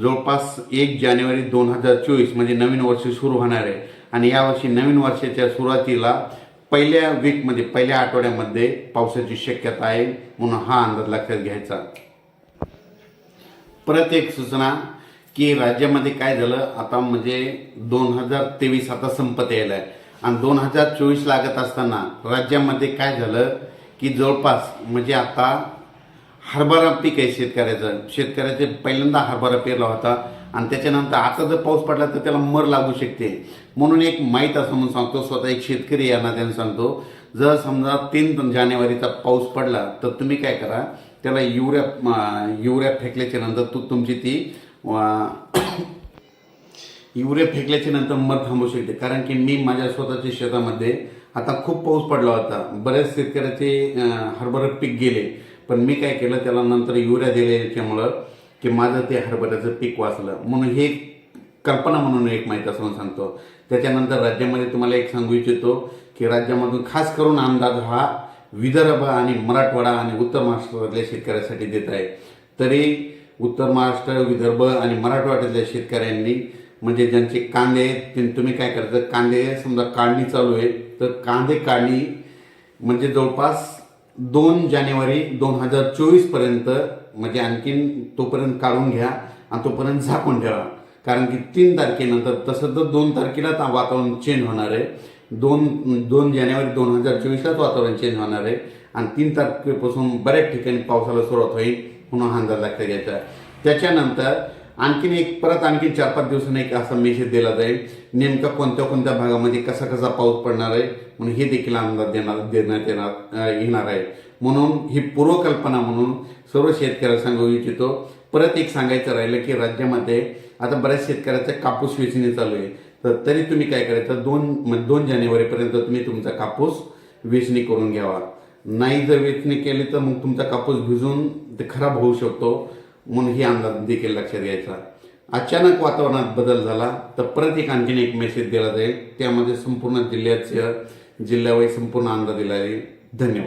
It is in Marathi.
जवळपास एक जानेवारी दोन हजार चोवीस म्हणजे नवीन वर्ष सुरू होणार आहे. आणि यावर्षी नवीन वर्षाच्या सुरुवातीला पहिल्या वीकमध्ये पहिल्या आठवड्यामध्ये पावसाची शक्यता आहे म्हणून हा अंदाज लक्षात घ्यायचा. परत एक सूचना की राज्यामध्ये काय झालं? आता म्हणजे दोन हजार तेवीस आता संपत यायला आहे. आणि दोन हजार चोवीस लागत असताना राज्यामध्ये काय झालं? की जवळपास म्हणजे आता हरभरा पीक आहे शेतकऱ्याचं. शेतकऱ्याचे पहिल्यांदा हरभरा पेरला होता आणि त्याच्यानंतर आता जर पाऊस पडला तर त्याला मर लागू शकते. म्हणून एक माहीत असं म्हणून सांगतो स्वतः एक शेतकरी या नात्याने सांगतो जर समजा तीन जानेवारीचा पाऊस पडला तर तुम्ही काय करा त्याला युऱ्या युऱ्या फेकल्याच्या नंतर तू तुमची ती अं, युरिया फेकल्याच्या नंतर मर थांबू शकते. कारण की मी माझ्या स्वतःच्या शेतामध्ये आता खूप पाऊस पडला होता. बऱ्याच शेतकऱ्याचे हरभरा पीक गेले. पण मी काय केलं त्याला नंतर युरिया दिल्याच्यामुळं की माझं ते हरभऱ्याचं पीक वाचलं. म्हणून हे कल्पना म्हणून एक माहीत असं सांगतो. त्याच्यानंतर राज्यामध्ये तुम्हाला एक सांगू इच्छितो की राज्यामधून खास करून अंदाज हा विदर्भ आणि मराठवाडा आणि उत्तर महाराष्ट्रातल्या शेतकऱ्यासाठी देत आहे. तरी उत्तर महाराष्ट्र विदर्भ आणि मराठवाड्यातल्या शेतकऱ्यांनी म्हणजे ज्यांचे कांदे आहेत ते तुम्ही काय करता कांदे समजा काढणी चालू आहे तर कांदे काढणी म्हणजे जवळपास दोन जानेवारी दोन हजार चोवीसपर्यंत म्हणजे आणखीन तोपर्यंत काढून घ्या आणि तोपर्यंत झाकून ठेवा. कारण की तीन तारखेनंतर तसं तर दोन तारखेलाच वातावरण चेंज होणार आहे. दोन दोन जानेवारी दोन हजार चोवीसलाच वातावरण चेंज होणार आहे. आणि तीन तारखेपासून बऱ्याच ठिकाणी पावसाला सुरुवात होईल म्हणून हा अंदाज लक्षात घ्यायचा. त्याच्यानंतर आणखीन एक परत आणखीन चार पाच दिवसांनी एक असा मेसेज दिला जाईल. नेमका कोणत्या कोणत्या भागामध्ये कसा कसा पाऊस पडणार आहे? म्हणून हे देखील अंदाज देणार देण्यात येणार येणार आहे. म्हणून ही पूर्वकल्पना म्हणून सर्व शेतकऱ्याला सांगू इच्छितो. परत एक सांगायचं राहिलं की राज्यामध्ये आता बऱ्याच शेतकऱ्याच्या कापूस वेचणी चालू आहे. तर तरी तुम्ही काय करायचं? दोन म्हणजे दोन जानेवारीपर्यंत तुम्ही तुमचा कापूस वेचणी करून घ्यावा. नाही जर वेचणी केली तर मग तुमचा कापूस भिजून ते खराब होऊ शकतो. म्हणून ही अंदाज देखील लक्षात घ्यायचा. अचानक वातावरणात बदल झाला तर परत एक आणखीन एक मेसेज दिला जाईल. त्यामध्ये संपूर्ण जिल्ह्याचं जिल्ह्यावर संपूर्ण अंदाज दिला जाईल. धन्यवाद.